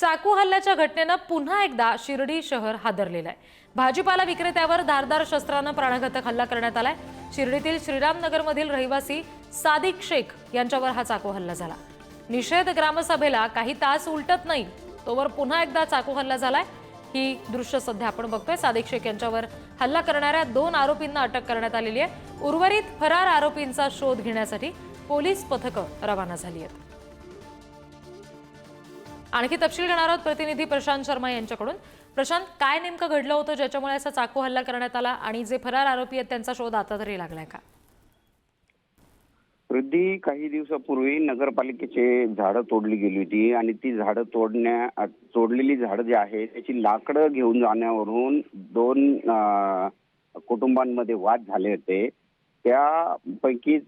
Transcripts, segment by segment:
चाकू हल्ल्याच्या घटनेनं पुन्हा एकदा शिर्डी शहर हादरलेलं आहे. भाजीपाला विक्रेत्यावर धारदार शस्त्रानं प्राणघातक हल्ला करण्यात आलाय. शिर्डीतील श्रीरामनगरमधील रहिवासी सादिक शेख यांच्यावर हा चाकू हल्ला झाला. निषेध ग्रामसभेला काही तास उलटत नाही तोवर पुन्हा एकदा चाकू हल्ला झालाय. ही दृश्य सध्या आपण बघतोय. सादिक शेख यांच्यावर हल्ला करणाऱ्या दोन आरोपींना अटक करण्यात आलेली आहे. उर्वरित फरार आरोपींचा शोध घेण्यासाठी पोलीस पथकं रवाना झाली आहेत. आणखी तपशील घेणार आहोत प्रतिनिधी प्रशांत शर्मा यांच्याकडून. प्रशांत काय नेमकं घडलं होतं ज्याच्यामुळे असा चाकू हल्ला करण्यात आला आणि जे फरार आरोपी आहेत त्यांचा शोध आता तरी लागलाय का? वृद्धी काही दिवसापूर्वी नगरपालिकेचे झाडं तोडली गेली होती आणि ती झाडं तोडण्या तोडलेली झाडं जी आहे त्याची लाकडं घेऊन जाण्यावरून दोन कुटुंबांमध्ये वाद झाले होते. त्यापैकीच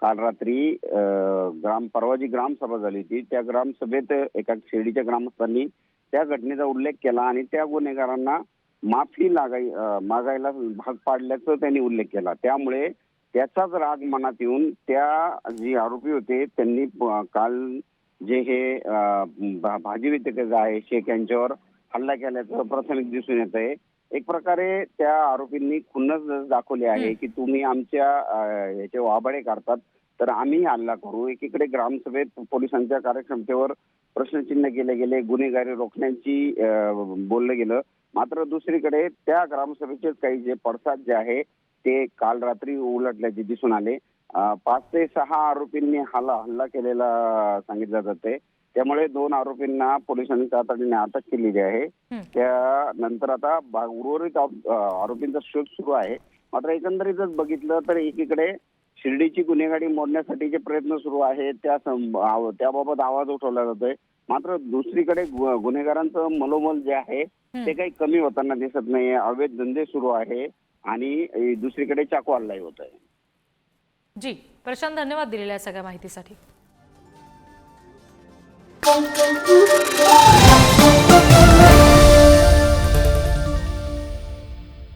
काल रात्री अं, ग्राम परवा जी ग्रामसभा झाली होती त्या ग्रामसभेत एका शिर्डीच्या ग्रामस्थांनी त्या घटनेचा उल्लेख केला आणि त्या गुन्हेगारांना माफी लागाय मागायला भाग पाडल्याचा त्यांनी उल्लेख केला. त्यामुळे त्याचाच राग मनात येऊन त्या जे आरोपी होते त्यांनी काल जे हे भाजी विक्रेते आहे शेख यांच्यावर हल्ला केल्याचं प्राथमिक दिसून येत आहे एक प्रकारे त्या आरोपींनी खुन्नस दाखवली आहे की तुम्ही आमच्या अं, याचे वाबाडे काढतात तर आम्ही हल्ला करू. एकीकडे ग्रामसभेत पोलिसांच्या कार्यक्षमतेवर प्रश्नचिन्ह केले गेले गुन्हेगारी रोखण्याची बोललं गेलं. मात्र दुसरीकडे त्या ग्रामसभेचे काही जे पडसाद जे आहे ते काल रात्री उलटल्याचे दिसून आले. पाच ते सहा आरोपींनी हल्ला हल्ला केलेला सांगितलं जाते त्यामुळे दोन आरोपींना पोलिसांनी तातडीने अटक केलेली आहे. त्यानंतर आता उर्वरित आरोपींचा शोध सुरू आहे. मात्र एकंदरीतच बघितलं तर एकीकडे शिर्डीची गुन्हेगारी मोडण्यासाठीचे प्रयत्न सुरू आहेत त्या त्याबाबत आवाज उठवला जातोय. मात्र दुसरीकडे गुन्हेगारांचं मनोबल जे आहे ते काही कमी होताना दिसत नाहीये. अवैध धंदे सुरू आहे आणि दुसरीकडे चाकू हल्लाही होत आहे जी प्रशांत धन्यवाद दिलेल्या सगळ्या माहितीसाठी. Thank you.